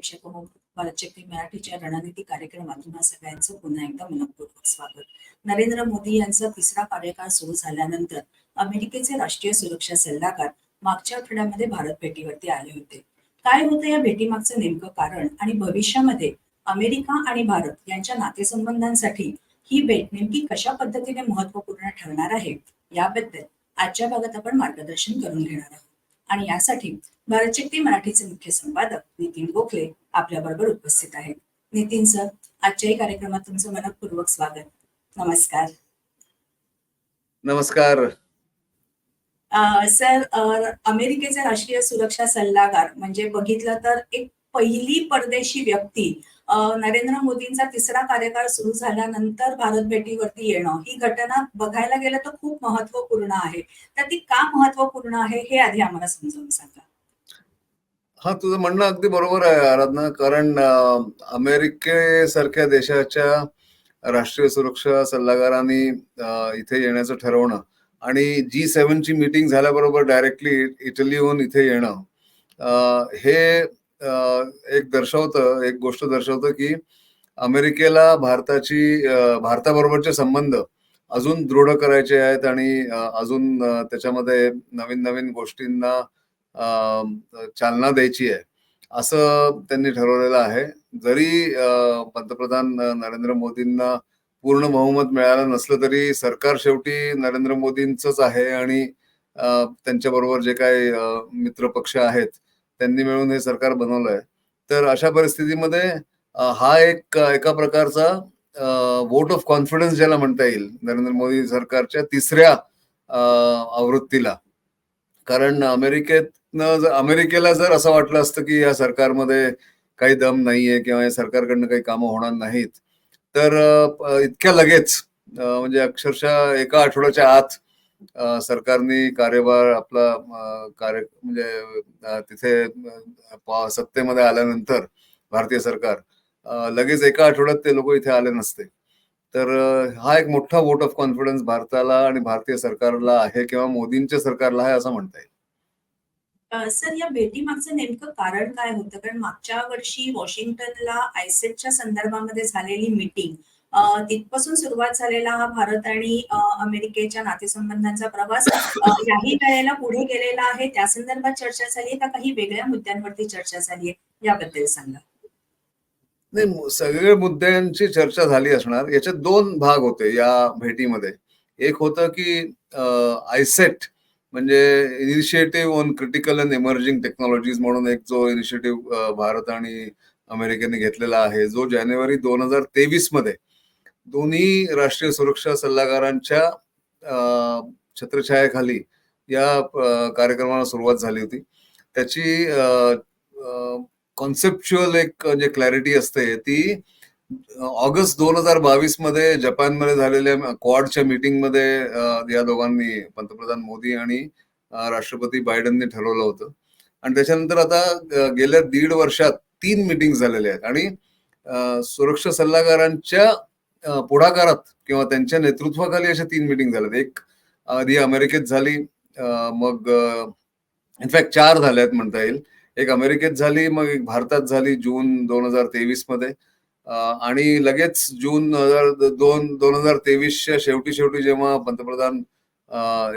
प्रेक्षक हो मराठीच्या रणनीती कार्यक्रमातून सगळ्यांचं पुन्हा एकदा मनपूर्वक स्वागत. नरेंद्र मोदी यांचा तिसरा कार्यकाळ सुरू झाल्यानंतर अमेरिकेचे राष्ट्रीय सुरक्षा सल्लागार मागच्या आठवड्यामध्ये भारत भेटीवरती आले होते. काय होतं या भेटीमागचं नेमकं कारण आणि भविष्यामध्ये अमेरिका आणि भारत यांच्या नातेसंबंधांसाठी ही भेट नेमकी कशा पद्धतीने महत्त्वपूर्ण ठरणार आहे याबद्दल आजच्या भागात आपण मार्गदर्शन करून घेणार आहोत. आणि यासाठी भारतशक्ती मराठीचे मुख्य संपादक नितीन गोखले आपल्या बरोबर उपस्थित आहेत. नितीन सर आजच्याही कार्यक्रमात तुमचं मनपूर्वक स्वागत. नमस्कार. नमस्कार. सर अमेरिकेचे राष्ट्रीय सुरक्षा सल्लागार म्हणजे बघितलं तर एक पहिली परदेशी व्यक्ती नरेंद्र मोदींचा तिसरा कार्यकाळ सुरू झाल्यानंतर भारत भेटीवरती येणं. ही घटना बघायला गेलं तर खूप महत्त्वपूर्ण आहे. तर ती का महत्त्वपूर्ण आहे हे आधी आम्हाला समजावून सांगा. हा तुझं म्हणणं अगदी बरोबर आहे आराधना. कारण अमेरिकेसारख्या देशाच्या राष्ट्रीय सुरक्षा सल्लागारांनी इथे येण्याचं ठरवणं आणि जी सेव्हनची मीटिंग झाल्याबरोबर डायरेक्टली इटलीहून इथे येणं हे एक दर्शवतं एक गोष्ट दर्शवतं की अमेरिकेला भारताची भारताबरोबरचे संबंध अजून दृढ करायचे आहेत आणि अजून त्याच्यामध्ये नवीन नवीन गोष्टींना चालना द्यायची आहे. असं त्यांनी ठरवलेलं आहे. जरी पंतप्रधान नरेंद्र मोदींना पूर्ण बहुमत मिळालं नसलं तरी सरकार शेवटी नरेंद्र मोदींचंच आहे आणि त्यांच्या बरोबर जे काही मित्र पक्ष आहेत त्यांनी मिळून हे सरकार बनवलंय. तर अशा परिस्थितीमध्ये हा एक एका प्रकारचा वोट ऑफ कॉन्फिडन्स ज्याला म्हणता येईल नरेंद्र मोदी सरकारच्या तिसऱ्या आवृत्तीला. कारण अमेरिकेतनं अमेरिकेला जर असं वाटलं असतं की या सरकारमध्ये काही दम नाहीये किंवा या सरकारकडनं काही कामं होणार नाहीत तर इतक्या लगेच म्हणजे अक्षरशः एका आठवड्याच्या आत सरकारने कार्यभार आपला कार्य म्हणजे तिथे सत्तेमध्ये आल्यानंतर भारतीय सरकार लगेच एका आठवड्यात ते लोक इथे आले नसते. तर हा एक मोठा वोट ऑफ कॉन्फिडन्स भारताला आणि भारतीय सरकारला आहे किंवा मोदींच्या सरकारला आहे असं म्हणता येईल. सर या भेटीमागचं नेमकं कारण काय होतं? कारण मागच्या वर्षी वॉशिंग्टनला आयसेटच्या संदर्भामध्ये झालेली मीटिंग तिथपासून सुरुवात झालेला हा भारत आणि अमेरिकेच्या नातेसंबंधांचा प्रवास याही वेळेला पुढे गेलेला आहे. त्या संदर्भात चर्चा झाली. आहे का काही वेगळ्या मुद्द्यांवरती चर्चा झाली आहे. याबद्दल सांगा. नाही सगळे मुद्द्यांची चर्चा झाली असणार. याच्यात दोन भाग होते या भेटीमध्ये. एक होतं की आयसेट म्हणजे initiative on critical and emerging technologies म्हणून एक जो इनिशिएटिव्ह भारत आणि अमेरिकेने घेतलेला आहे जो जानेवारी दोन हजार तेवीसमध्ये दोन्ही राष्ट्रीय सुरक्षा सल्लागारांच्या छत्रछायाखाली या कार्यक्रमाला सुरुवात झाली होती. त्याची कॉन्सेप्च्युअल एक म्हणजे जे क्लॅरिटी असते ती ऑगस्ट दोन हजार बावीसमध्ये जपानमध्ये झालेल्या क्वाडच्या मीटिंगमध्ये या दोघांनी पंतप्रधान मोदी आणि राष्ट्रपती बायडनने ठरवलं होतं. आणि त्याच्यानंतर आता गेल्या दीड वर्षात तीन मीटिंग झालेल्या आहेत. आणि सुरक्षा सल्लागारांच्या पुढाकारात किंवा त्यांच्या नेतृत्वाखाली अशा तीन मीटिंग झाल्यात. एक आधी अमेरिकेत झाली मग इनफॅक्ट चार झाल्यात म्हणता येईल. एक अमेरिकेत झाली मग एक भारतात झाली जून दोन हजार तेवीसमध्ये. आणि लगेच जून दोन हजार दोन दोन हजार तेवीसच्या शेवटी शेवटी जेव्हा पंतप्रधान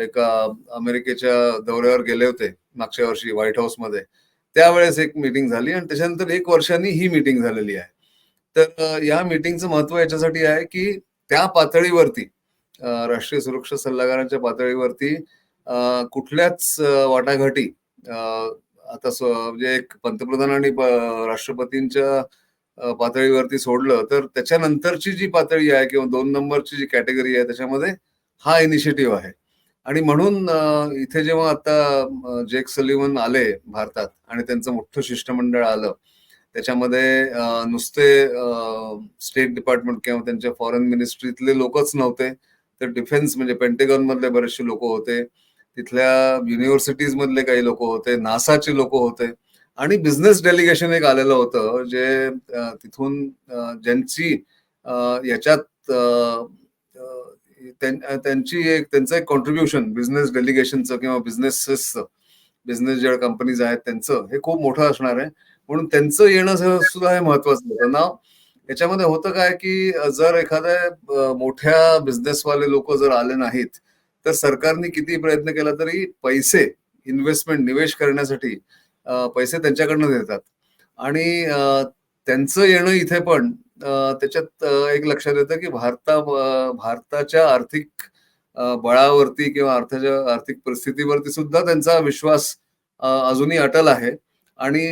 एका अमेरिकेच्या दौऱ्यावर गेले होते मागच्या वर्षी व्हाईट हाऊसमध्ये त्यावेळेस एक मीटिंग झाली आणि त्याच्यानंतर एक वर्षांनी ही मीटिंग झालेली आहे. तर या मीटिंगचं महत्त्व याच्यासाठी आहे की त्या पातळीवरती राष्ट्रीय सुरक्षा सल्लागारांच्या पातळीवरती कुठल्याच वाटाघाटी आता म्हणजे एक पंतप्रधान आणि राष्ट्रपतींच्या पातळीवरती सोडलं तर त्याच्यानंतरची जी पातळी आहे किंवा दोन नंबरची जी कॅटेगरी आहे त्याच्यामध्ये हा इनिशिएटिव्ह आहे. आणि म्हणून इथे जेव्हा आता जेक सलिवन आले भारतात आणि त्यांचं मोठं शिष्टमंडळ आलं त्याच्यामध्ये नुसते स्टेट डिपार्टमेंट किंवा त्यांच्या फॉरेन मिनिस्ट्रीतले लोकच नव्हते. तर डिफेन्स म्हणजे पेंटेगॉन मधले बरेचसे लोक होते. तिथल्या युनिव्हर्सिटीज मधले काही लोक होते. नासाचे लोक होते. आणि बिझनेस डेलिगेशन एक आलेलं होतं जे तिथून ज्यांची याच्यात त्यांची एक त्यांचं एक कॉन्ट्रीब्युशन बिझनेस डेलिगेशनचं किंवा बिझनेसेसचं बिझनेस ज्या कंपनीज आहेत त्यांचं हे खूप मोठं असणार आहे. म्हणून त्यांचं येणं सुद्धा हे महत्वाचं होतं ना याच्यामध्ये होतं काय की जर एखाद्या मोठ्या बिझनेसवाले लोक जर आले नाहीत तर सरकारने किती प्रयत्न केला तरी पैसे इन्व्हेस्टमेंट निवेश करण्यासाठी पैसे त्यांच्याकडनं देतात. आणि त्यांचं येणं इथे पण त्याच्यात एक लक्षात येतं की भारता भारताच्या आर्थिक बळावरती किंवा अर्थाच्या आर्थिक परिस्थितीवरती सुद्धा त्यांचा विश्वास अजूनही अटल आहे. आणि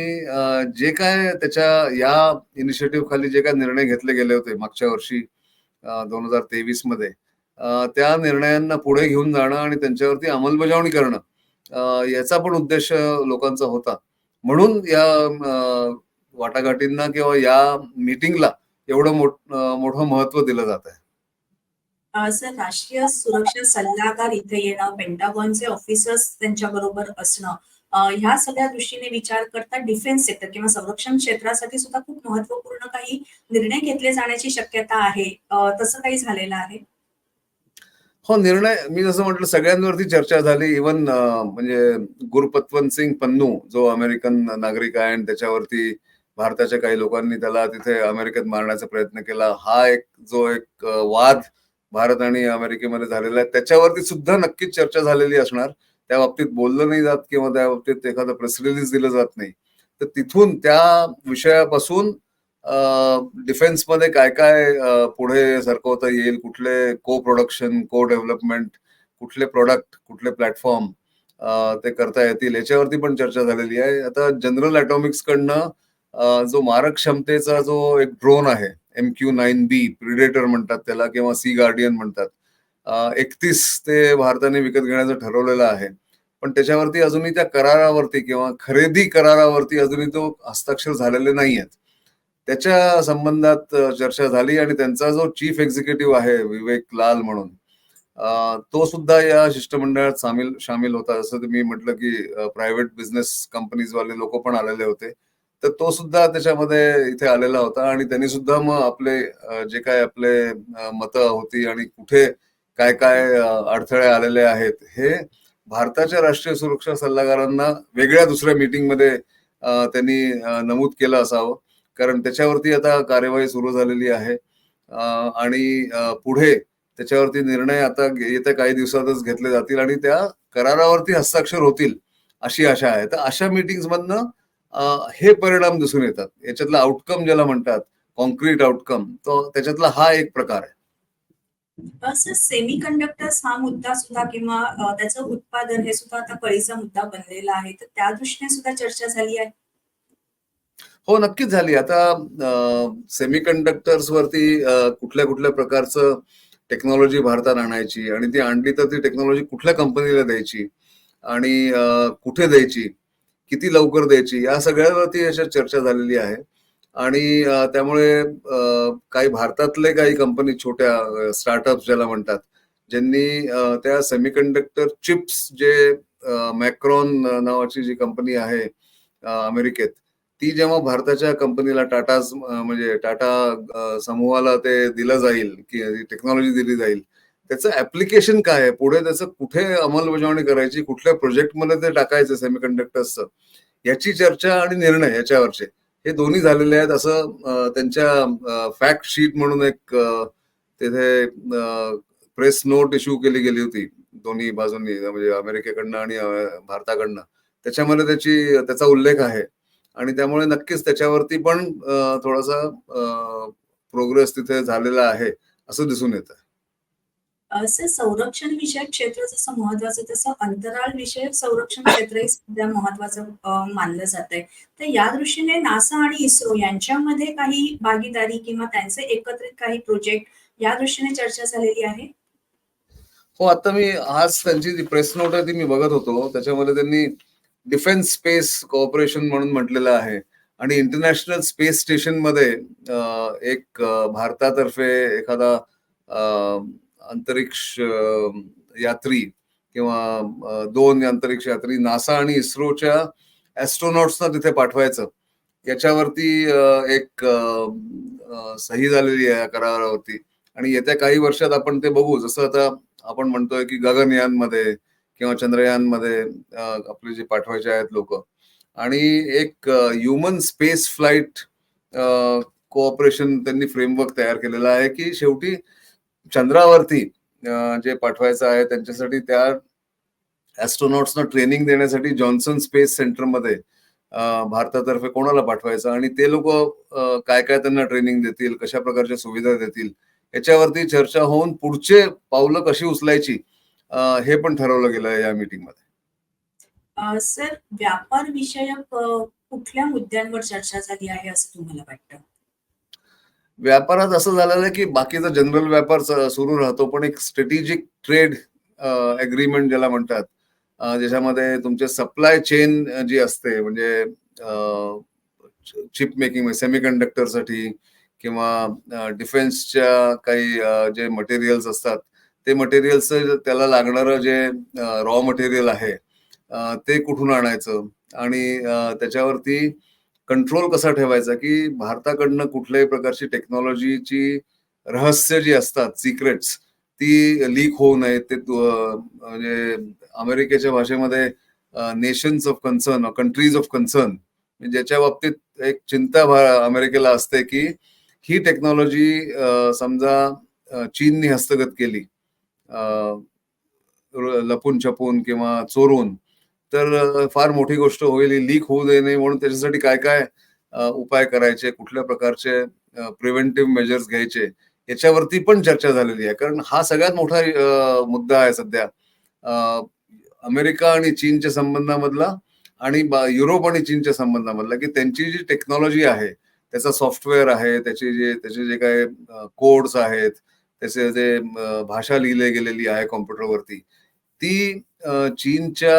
जे काय त्याच्या या इनिशिएटिव्ह खाली जे काय निर्णय घेतले गेले होते मागच्या वर्षी दोन हजार तेवीसमध्ये त्या निर्णयांना पुढे घेऊन जाणं आणि त्यांच्यावरती अंमलबजावणी करणं याचा पण उद्देश लोकांचा होता. म्हणून या वाटाघाटींना किंवा या मीटिंगला एवढं मोठ मोठं महत्त्व दिलं जात आहे. सर राष्ट्रीय सुरक्षा सल्लागार इथे येणं पेंटागॉनचे ऑफिसर्स त्यांच्या बरोबर असणं ह्या सगळ्या दृष्टीने विचार करता डिफेन्स सेक्टर किंवा संरक्षण क्षेत्रासाठी सुद्धा खूप महत्त्वपूर्ण काही निर्णय घेतले जाण्याची शक्यता आहे. तसं काही झालेलं आहे? हो निर्णय मी जसं म्हटलं सगळ्यांवरती चर्चा झाली. इवन म्हणजे गुरुपतवंत सिंग पन्नू जो अमेरिकन नागरिक आहे आणि त्याच्यावरती भारताच्या काही लोकांनी त्याला तिथे अमेरिकेत मारण्याचा प्रयत्न केला. हा एक जो एक वाद भारत आणि अमेरिकेमध्ये झालेला आहे त्याच्यावरती सुद्धा नक्कीच चर्चा झालेली असणार. त्या बाबतीत बोललं नाही जात किंवा त्या बाबतीत एखादं प्रेस रिलीज दिलं जात नाही. तर तिथून त्या विषयापासून डिफेन्समध्ये काय काय पुढे सरकवता येईल कुठले को प्रोडक्शन को डेव्हलपमेंट कुठले प्रोडक्ट कुठले प्लॅटफॉर्म ते करता येतील याच्यावरती पण चर्चा झालेली आहे. आता जनरल अटॉमिक्स कडनं जो मारक क्षमतेचा जो एक ड्रोन आहे M Q nine B predator म्हणतात त्याला किंवा सी गार्डियन म्हणतात एकतीस ते भारताने विकत घेण्याचं ठरवलेलं आहे. पण त्याच्यावरती अजूनही त्या करारावरती किंवा खरेदी करारावरती अजूनही तो हस्ताक्षर झालेले नाही आहेत त्याच्या संबंधात चर्चा झाली आणि त्यांचा जो चीफ एक्झिक्युटिव्ह आहे विवेक लाल म्हणून तो सुद्धा या शिष्टमंडळात सामील सामील होता. जसं तुम्ही म्हटलं की प्रायव्हेट बिझनेस कंपनीज वाले लोक पण आलेले होते. तर तो सुद्धा त्याच्यामध्ये इथे आलेला होता आणि त्यांनी सुद्धा मग आपले जे काय आपले मतं होती आणि कुठे काय काय अडथळे आलेले आहेत हे भारताच्या राष्ट्रीय सुरक्षा सल्लागारांना वेगळ्या दुसऱ्या मीटिंगमध्ये त्यांनी नमूद केलं असावं. कारण त्याच्यावरती आता कार्यवाही सुरू झालेली आहे. आणि पुढे त्याच्यावरती निर्णय आता येत्या काही दिवसातच घेतले जातील आणि त्या करारावरती हस्ताक्षर होतील अशी आशा आहे. तर अशा मीटिंग मधनं हे परिणाम दिसून येतात. याच्यातला आउटकम ज्याला म्हणतात कॉन्क्रीट आउटकम तो त्याच्यातला हा एक प्रकार आहे. सर सेमी कंडक्टर्स हा मुद्दा सुद्धा किंवा त्याचं उत्पादन हे सुद्धा आता कळीचा मुद्दा बनलेला आहे. तर त्या दृष्टीने सुद्धा चर्चा झाली आहे. हो नक्कीच झाली. आता सेमी कंडक्टर्स वरती कुठल्या कुठल्या प्रकारचं टेक्नॉलॉजी भारतात आणायची आणि ती आणली तर ती टेक्नॉलॉजी कुठल्या कंपनीला द्यायची आणि कुठे द्यायची किती लवकर द्यायची या सगळ्यावरती अशा चर्चा झालेली आहे. आणि त्यामुळे काही भारतातले काही कंपनी छोट्या स्टार्टअप ज्याला म्हणतात ज्यांनी त्या सेमीकंडक्टर चिप्स जे मॅक्रॉन नावाची जी कंपनी आहे अमेरिकेत ती जेव्हा भारताच्या कंपनीला टाटा म्हणजे टाटा समूहाला ते दिलं जाईल की टेक्नॉलॉजी दिली जाईल त्याचं ऍप्लिकेशन काय आहे? पुढे त्याचं कुठे अंमलबजावणी करायची? कुठल्या प्रोजेक्टमध्ये ते टाकायचं सेमीकंडक्टर्सचं याची चर्चा आणि निर्णय याच्यावरचे. हे दोन्ही झालेले आहेत. असं त्यांच्या फॅक्ट शीट म्हणून एक तिथे प्रेस नोट इश्यू केली गेली होती. दोन्ही बाजूंनी म्हणजे अमेरिकेकडनं आणि भारताकडनं. त्याच्यामध्ये त्याची त्याचा उल्लेख आहे. आणि त्यामुळे नक्कीच त्याच्यावरती पण थोडासा प्रोग्रेस तिथे झालेला आहे असं दिसून येतं. सर संरक्षण विषयक क्षेत्र जसं महत्वाचं तसं अंतराळ विषयक संरक्षण क्षेत्रही सध्या महत्वाचं मानलं जात आहे तर या दृष्टीने नासा आणि इस्रो यांच्यामध्ये काही भागीदारी किंवा त्यांचे एकत्रित काही प्रोजेक्ट या दृष्टीने चर्चा झालेली आहे? हो आता मी आज त्यांची जी प्रेस नोट आहे ती मी बघत होतो. त्याच्यामध्ये त्यांनी डिफेन्स स्पेस कॉपरेशन म्हणून म्हटलेलं आहे. आणि इंटरनॅशनल स्पेस स्टेशनमध्ये एक भारतातर्फे एखादा अंतरिक्ष यात्री किंवा दोन अंतरिक्ष यात्री नासा आणि इस्रोच्या ऍस्ट्रोनॉट्सना तिथे पाठवायचं. याच्यावरती एक सही झालेली आहे या करारावरती. आणि येत्या काही वर्षात आपण ते बघू. जसं आता आपण म्हणतोय की गगनयानमध्ये किंवा चंद्रयानमध्ये आपले जे पाठवायचे आहेत लोक. आणि एक ह्युमन स्पेस फ्लाईट कोऑपरेशन त्यांनी फ्रेमवर्क तयार केलेला आहे की शेवटी चंद्रावरती जे पाठवायचं आहे त्यांच्यासाठी त्या ऍस्ट्रॉनॉट्सना ट्रेनिंग देण्यासाठी जॉन्सन स्पेस सेंटरमध्ये भारतातर्फे कोणाला पाठवायचं आणि ते लोक काय काय त्यांना ट्रेनिंग देतील कशा प्रकारच्या सुविधा देतील याच्यावरती चर्चा होऊन पुढचे पावलं कशी उचलायची हे पण ठरवलं गेलं या मीटिंगमध्ये मध्ये सर व्यापार विषयक कुठल्या मुद्द्यांवर चर्चा झाली आहे असं तुम्हाला वाटतं? व्यापारात असं झालेलं आहे की बाकीचा जनरल व्यापार सुरू राहतो पण एक स्ट्रॅटेजिक ट्रेड अग्रीमेंट ज्याला म्हणतात ज्याच्यामध्ये तुमचे सप्लाय चेन जी असते म्हणजे चिप मेकिंग सेमी कंडक्टरसाठी किंवा डिफेन्सच्या काही जे मटेरियल्स असतात ते मटेरियल्स त्याला लागणारं जे रॉ मटेरियल आहे ते कुठून आणायचं? आणि त्याच्यावरती कंट्रोल कसा ठेवायचा की भारताकडनं कुठल्याही प्रकारची टेक्नॉलॉजीची रहस्य जी असतात सिक्रेट्स ती लीक होऊ नये ते म्हणजे अमेरिकेच्या भाषेमध्ये nations of concern countries of concern ज्याच्या बाबतीत एक चिंता अमेरिकेला असते की ही टेक्नॉलॉजी समजा चीनने चीननी हस्तगत केली. लपून छपून किंवा चोरून तर फार मोठी गोष्ट होईल. लीक होऊ दे नाही म्हणून त्याच्यासाठी काय काय उपाय करायचे? कुठल्या प्रकारचे प्रिव्हेंटिव्ह मेजर्स घ्यायचे? याच्यावरती पण चर्चा झालेली आहे. कारण हा सगळ्यात मोठा मुद्दा आहे सध्या. अमेरिका आणि चीनच्या संबंधामधला आणि युरोप आणि चीनच्या संबंधामधला की त्यांची जी टेक्नॉलॉजी आहे त्याचा सॉफ्टवेअर आहे त्याचे जे त्याचे जे काही कोड्स आहेत त्याचे जे भाषा लिहिले गेलेली आहे कॉम्प्युटरवरती ती चीनच्या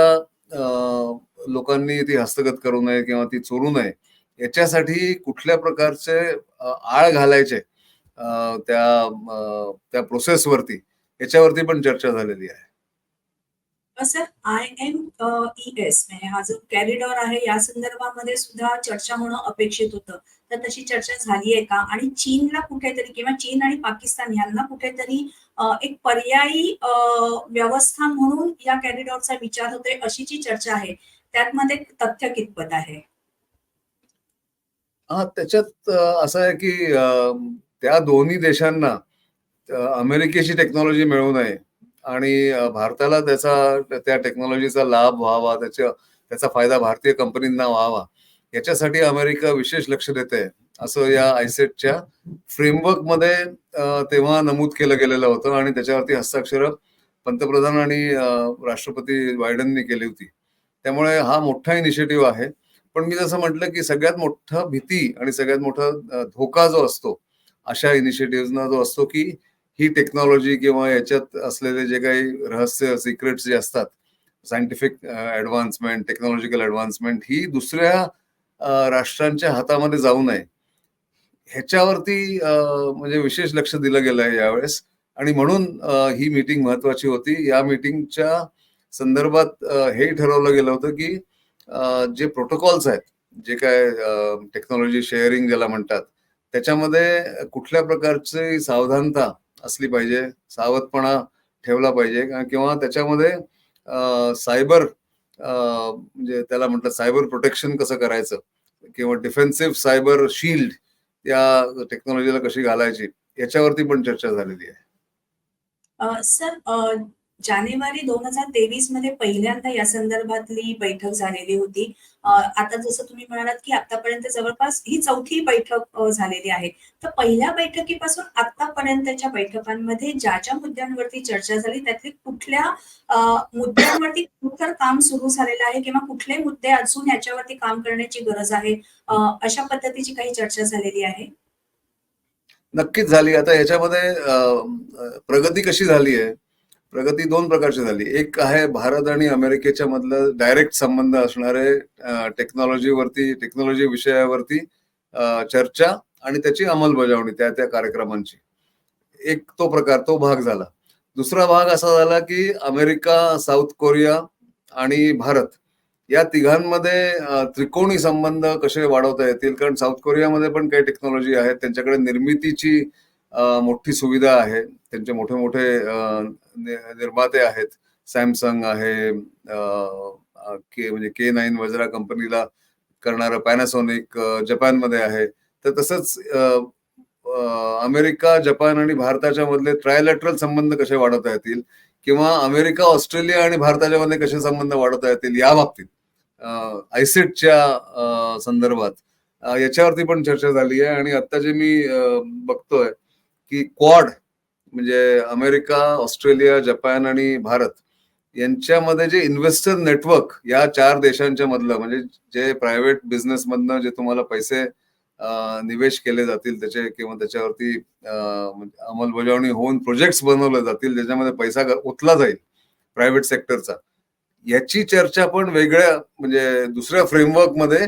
लोकांनी ती हस्तगत करू नये किंवा ती चोरू नये याच्यासाठी कुठल्या प्रकारचे आळ घालायचे त्या त्या प्रोसेसवरती याच्यावरती पण चर्चा झालेली आहे. Sir I M E S म्हणजे हा जो कॅरिडॉर आहे या संदर्भामध्ये सुद्धा चर्चा होणं अपेक्षित होतं. तर तशी चर्चा झाली आहे का? आणि चीनला कुठेतरी किंवा चीन आणि पाकिस्तान यांना कुठेतरी एक पर्यायी व्यवस्था म्हणून या कॅरिडॉरचा विचार होतोय अशी जी चर्चा आहे त्यात मध्ये तथ्य कितपत आहे? हा त्याच्यात असं आहे की त्या दोन्ही देशांना अमेरिकेची टेक्नॉलॉजी मिळू नये आणि भारताला त्याचा त्या टेक्नॉलॉजीचा लाभ व्हावा त्याच्या त्याचा फायदा भारतीय कंपनींना व्हावा. याच्यासाठी अमेरिका विशेष लक्ष देते असं या आयसेटच्या फ्रेमवर्कमध्ये तेव्हा नमूद केलं गेलेलं होतं आणि त्याच्यावरती हस्ताक्षर पंतप्रधान आणि राष्ट्रपती बायडननी केली होती. त्यामुळे हा मोठा इनिशिएटिव्ह आहे. पण मी जसं म्हटलं की सगळ्यात मोठा भीती आणि सगळ्यात मोठा धोका जो असतो अशा इनिशिएटिव्हना जो असतो की ही टेक्नॉलॉजी किंवा याच्यात असलेले जे काही रहस्य सिक्रेट्स जे असतात सायंटिफिक ऍडव्हान्समेंट टेक्नॉलॉजिकल ऍडव्हान्समेंट ही दुसऱ्या राष्ट्रांच्या हातामध्ये जाऊ नये. ह्याच्यावरती म्हणजे विशेष लक्ष दिलं गेलं आहे यावेळेस. आणि म्हणून ही मीटिंग महत्वाची होती. या मीटिंगच्या संदर्भात हे ठरवलं गेलं होतं की जे प्रोटोकॉल्स आहेत जे काय टेक्नॉलॉजी शेअरिंग ज्याला म्हणतात त्याच्यामध्ये कुठल्या प्रकारची सावधानता असली पाहिजे सावधपणा ठेवला पाहिजे किंवा त्याच्यामध्ये सायबर म्हणजे त्याला म्हटलं सायबर प्रोटेक्शन कसं करायचं? किंवा डिफेन्सिव्ह सायबर शील्ड या टेक्नॉलॉजीला कशी घालायची? याच्यावरती पण चर्चा झालेली आहे. सर जानेवारी दोन हजार तेवीसमध्ये पहिल्यांदा या संदर्भातली बैठक झालेली होती. आता जसं तुम्ही म्हणालात की आतापर्यंत जवळपास ही चौथी बैठक झालेली आहे. तर पहिल्या बैठकीपासून आतापर्यंतच्या बैठकांमध्ये ज्या ज्या मुद्द्यांवरती चर्चा झाली त्यातली कुठल्या मुद्द्यांवरती खरोखर काम सुरू झालेलं आहे किंवा कुठले मुद्दे अजून याच्यावरती काम करण्याची गरज आहे अशा पद्धतीची काही चर्चा झालेली आहे? नक्कीच झाली. आता याच्यामध्ये प्रगती कशी झाली आहे? प्रगती दोन प्रकारची झाली. एक आहे भारत आणि अमेरिकेच्या मधलं डायरेक्ट संबंध असणारे टेक्नॉलॉजीवरती टेक्नॉलॉजी विषयावरती चर्चा आणि त्याची अंमलबजावणी त्या त्या कार्यक्रमांची. एक तो प्रकार तो भाग झाला. दुसरा भाग असा झाला की अमेरिका साऊथ कोरिया आणि भारत या तिघांमध्ये त्रिकोणी संबंध कसे वाढवता येतील? कारण साऊथ कोरियामध्ये पण काही टेक्नॉलॉजी आहेत. त्यांच्याकडे निर्मितीची मोठी सुविधा आहे. त्यांचे मोठे मोठे निर्माते आहेत. सॅमसंग आहे के म्हणजे के नाईन वजरा कंपनीला करणारं पॅनासॉनिक जपानमध्ये आहे. तर तसंच अमेरिका जपान आणि भारताच्या मधले ट्रायलॅटरल संबंध कसे वाढवता येतील? किंवा अमेरिका ऑस्ट्रेलिया आणि भारताच्या मध्ये कसे संबंध वाढवता येतील या बाबतीत? आयसेटच्या संदर्भात. याच्यावरती पण चर्चा झाली आहे आणि आता जे मी बघतोय की क्वाड म्हणजे अमेरिका ऑस्ट्रेलिया जपान आणि भारत यांच्यामध्ये जे इन्व्हेस्टर नेटवर्क या चार देशांच्या मधलं म्हणजे जे प्रायव्हेट बिझनेस मधनं जे तुम्हाला पैसे निवेश केले जातील त्याचे किंवा त्याच्यावरती म्हणजे अंमलबजावणी होऊन प्रोजेक्ट्स बनवले जातील ज्याच्यामध्ये पैसा उतला ओतला जाईल प्रायव्हेट सेक्टरचा याची चर्चा पण वेगळ्या म्हणजे दुसऱ्या फ्रेमवर्कमध्ये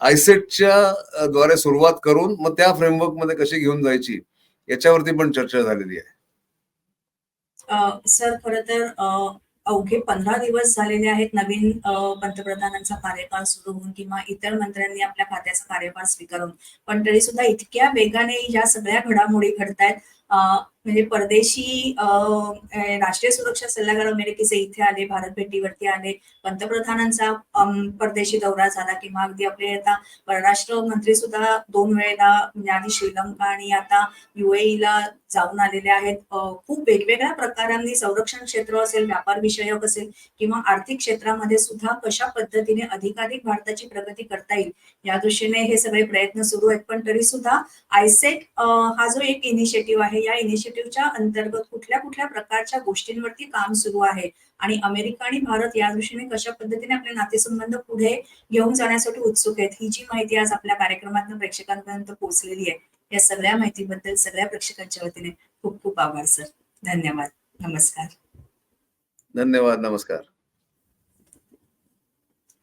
आयसेटच्या द्वारे सुरुवात करून मग त्या फ्रेमवर्कमध्ये कशी घेऊन जायची याच्यावरती पण चर्चा झालेली आहे. सर खरं तर अ, अवघे पंधरा दिवस झालेले आहेत नवीन पंतप्रधानांचा कार्यकाळ सुरू होऊन किंवा इतर मंत्र्यांनी आपल्या खात्याचा कार्यभार स्वीकारून. पण तरी सुद्धा इतक्या वेगाने या सगळ्या घडामोडी घडतायत अ, म्हणजे परदेशी राष्ट्रीय सुरक्षा सल्लागार अमेरिकेचे इथे आले भारत भेटीवरती आले. पंतप्रधानांचा परदेशी दौरा झाला किंवा अगदी आपले आता परराष्ट्र मंत्री सुद्धा दोन वेळेला म्हणजे आधी श्रीलंका आणि आता युएईला जाऊन आलेले आहेत. खूप वेगवेगळ्या प्रकारांनी संरक्षण क्षेत्र असेल व्यापार विषयक असेल किंवा आर्थिक क्षेत्रामध्ये सुद्धा कशा पद्धतीने अधिकाधिक भारताची प्रगती करता येईल या दृष्टीने हे सगळे प्रयत्न सुरू आहेत. पण तरी सुद्धा आयसेट हा जो एक इनिशिएटिव्ह आहे या इनिशिएटिव्हच्या अंतर्गत कुठल्या कुठल्या प्रकारच्या गोष्टींवरती काम सुरू आहे? आणि अमेरिका आणि भारत या दृष्टीने कशा पद्धतीने आपले नातेसंबंध पुढे घेऊन जाण्यासाठी उत्सुक आहेत? ही जी माहिती आज आपल्या कार्यक्रमातून प्रेक्षकांपर्यंत पोहोचलेली आहे या सगळ्या माहितीबद्दल सगळ्या प्रेक्षकांच्या वतीने खूप खूप आभार सर. धन्यवाद. नमस्कार. धन्यवाद नमस्कार.